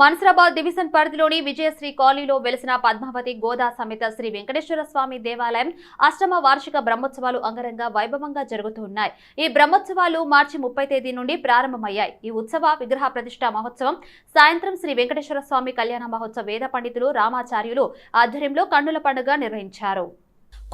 Mansurabad division పరిధిలోని విజయశ్రీ కాలనీలో వెలిసిన పద్మావతి గోదా సమేత శ్రీ వెంకటేశ్వర స్వామి దేవాలయం అష్టమ వార్షిక బ్రహ్మోత్సవాలు అంగరంగ వైభవంగా జరుగుతున్నాయి ఈ బ్రహ్మోత్సవాలు మార్చి ముప్పై తేదీ నుండి ప్రారంభమయ్యాయి. ఈ ఉత్సవ విగ్రహ ప్రతిష్ట మహోత్సవం సాయంత్రం శ్రీ వెంకటేశ్వర స్వామి కళ్యాణ మహోత్సవ వేద పండితులు రామాచార్యులు ఆధ్వర్యంలో కన్నుల పండుగ నిర్వహించారు.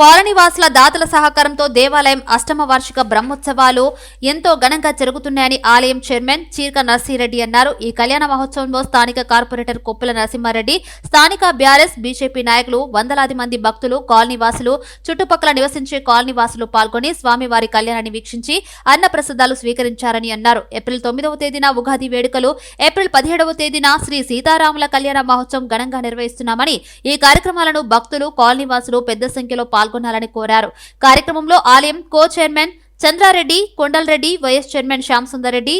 పౌరనివాసుల దాతల సహకారంతో దేవాలయం అష్టమ వార్షిక బ్రహ్మోత్సవాలు ఎంతో ఘనంగా జరుగుతున్నాయని ఆలయం చైర్మన్ చీర్క నర్సిరెడ్డి అన్నారు. ఈ కళ్యాణ మహోత్సవంలో స్థానిక కార్పొరేటర్ కొప్పుల నరసింహారెడ్డి స్థానిక బీఆర్ఎస్ బీజేపీ నాయకులు వందలాది మంది భక్తులు కాలనీవాసులు చుట్టుపక్కల నివసించే కాలనీవాసులు పాల్గొని స్వామివారి కళ్యాణాన్ని వీక్షించి అన్న ప్రసాదాలు స్వీకరించారని అన్నారు. ఏప్రిల్ తొమ్మిదవ తేదీన ఉగాది వేడుకలు ఏప్రిల్ పదిహేడవ తేదీన శ్రీ సీతారాముల కళ్యాణ మహోత్సవం ఘనంగా నిర్వహిస్తున్నామని ఈ కార్యక్రమాలను భక్తులు కాలనీవాసులు పెద్ద సంఖ్యలో పాల్గొనాలని కోరారు. కార్యక్రమంలో ఆలయం co chairman Chandrareddy Kondalareddy vice chairman Shyam Sundar Reddy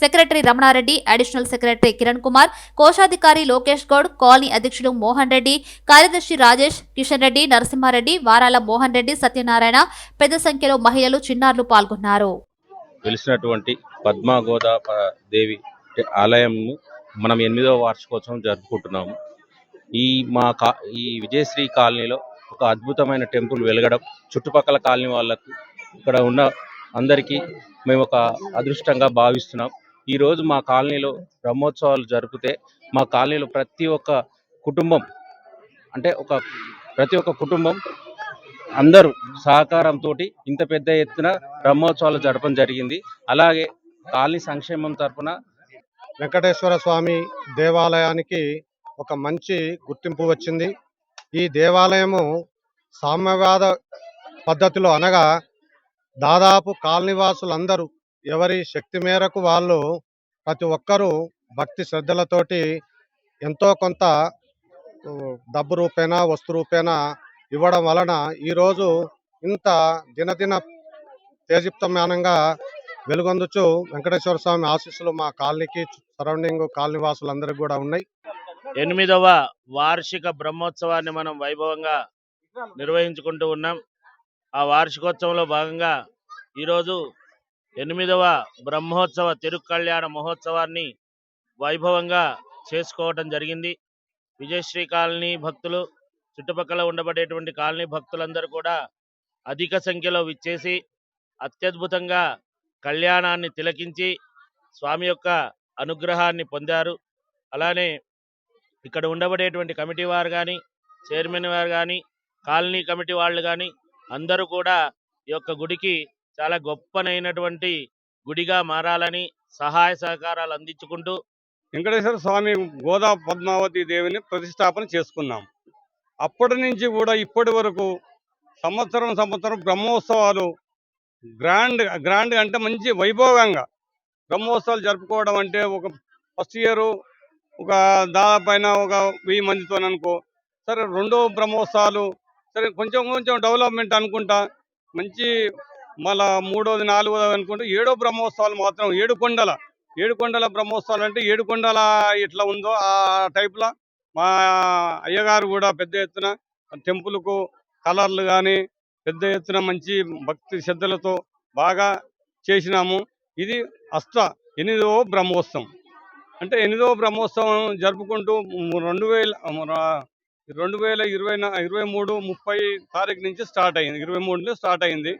secretary Ramanareddy additional secretary Kiran Kumar కోశాధికారి లోకేష్ గౌడ్ కాలనీ అధ్యక్షులు మోహన్ రెడ్డి కార్యదర్శి రాజేష్ కిషన్ రెడ్డి నరసింహారెడ్డి వారాల మోహన్ రెడ్డి సత్యనారాయణ పెద్ద సంఖ్యలో మహిళలు చిన్నారులు పాల్గొన్నారు. వెలిసినటువంటి దేవి ఆలయం మనం ఎనిమిదవ వార్షికోత్సవం జరుపుకుంటున్నాము. ఈ మా కా ఈ విజయశ్రీ కాలనీలో ఒక అద్భుతమైన టెంపుల్ వెలగడం. చుట్టుపక్కల కాలనీ వాళ్ళకు ఇక్కడ ఉన్న అందరికీ మేము ఒక అదృష్టంగా భావిస్తున్నాం. ఈరోజు మా కాలనీలో బ్రహ్మోత్సవాలు జరిపితే మా కాలనీలో ప్రతి ఒక్క కుటుంబం అంటే ఒక ప్రతి ఒక్క కుటుంబం అందరూ సహకారంతో ఇంత పెద్ద ఎత్తున బ్రహ్మోత్సవాలు జరపడం జరిగింది. అలాగే కాలనీ సంక్షేమం తరపున వెంకటేశ్వర స్వామి దేవాలయానికి ఒక మంచి గుర్తింపు వచ్చింది. ఈ దేవాలయము సామ్యవాద పద్ధతిలో అనగా దాదాపు కాలనివాసులందరూ ఎవరి శక్తి మేరకు వాళ్ళు ప్రతి ఒక్కరూ భక్తి శ్రద్ధలతోటి ఎంతో కొంత డబ్బు రూపేణా వస్తు రూపేణా ఇవ్వడం వలన ఈరోజు ఇంత దినదిన తేజిప్తమానంగా వెలుగొందుచు వెంకటేశ్వర స్వామి ఆశీస్సులు మా కాలనీకి సరౌండింగ్ కాలనీ వాసులందరికీ కూడా ఉన్నాయి. ఎనిమిదవ వార్షిక బ్రహ్మోత్సవాన్ని మనం వైభవంగా నిర్వహించుకుంటూ ఉన్నాం. ఆ వార్షికోత్సవంలో భాగంగా ఈరోజు ఎనిమిదవ బ్రహ్మోత్సవ తిరుకళ్యాణ మహోత్సవాన్ని వైభవంగా చేసుకోవటం జరిగింది. విజయశ్రీ కాలనీ భక్తులు చుట్టుపక్కల ఉండబడేటువంటి కాలనీ భక్తులందరూ కూడా అధిక సంఖ్యలో విచ్చేసి అత్యద్భుతంగా కళ్యాణాన్ని తిలకించి స్వామి యొక్క అనుగ్రహాన్ని పొందారు. అలానే ఇక్కడ ఉండబడేటువంటి కమిటీ వారు కానీ చైర్మన్ వారు కానీ కాలనీ కమిటీ వాళ్ళు కానీ అందరూ కూడా ఈ యొక్క గుడికి చాలా గొప్పనైనటువంటి గుడిగా మారాలని సహాయ సహకారాలు అందించుకుంటూ వెంకటేశ్వర స్వామి గోదా పద్మావతి దేవిని ప్రతిష్టాపన చేసుకున్నాం. అప్పటి నుంచి కూడా ఇప్పటి వరకు సంవత్సరం సంవత్సరం బ్రహ్మోత్సవాలు గ్రాండ్ గ్రాండ్ అంటే మంచి వైభవంగా బ్రహ్మోత్సవాలు జరుపుకోవడం అంటే ఒక ఫస్ట్ ఇయర్ ఒక దాదాపైన ఒక వెయ్యి మందితో అనుకో. సరే రెండో బ్రహ్మోత్సవాలు సరే కొంచెం కొంచెం డెవలప్మెంట్ అనుకుంటా. మంచి మళ్ళా మూడోది నాలుగోది అనుకుంటే ఏడో బ్రహ్మోత్సవాలు మాత్రం ఏడు కొండల ఏడు కొండల బ్రహ్మోత్సవాలు అంటే ఏడు కొండల ఇట్లా ఉందో ఆ టైప్లో మా అయ్యగారు కూడా పెద్ద ఎత్తున టెంపుల్కు కలర్లు కానీ పెద్ద ఎత్తున మంచి భక్తి శ్రద్ధలతో బాగా చేసినాము. ఇది అష్ట ఎనిమిదో బ్రహ్మోత్సవం. అంటే ఎనిమిదవ బ్రహ్మోత్సవం జరుపుకుంటూ రెండు వేల రెండు వేల ఇరవై ఇరవై మూడు ముప్పై తారీఖు నుంచి స్టార్ట్ అయింది. ఇరవై మూడులో స్టార్ట్ అయింది.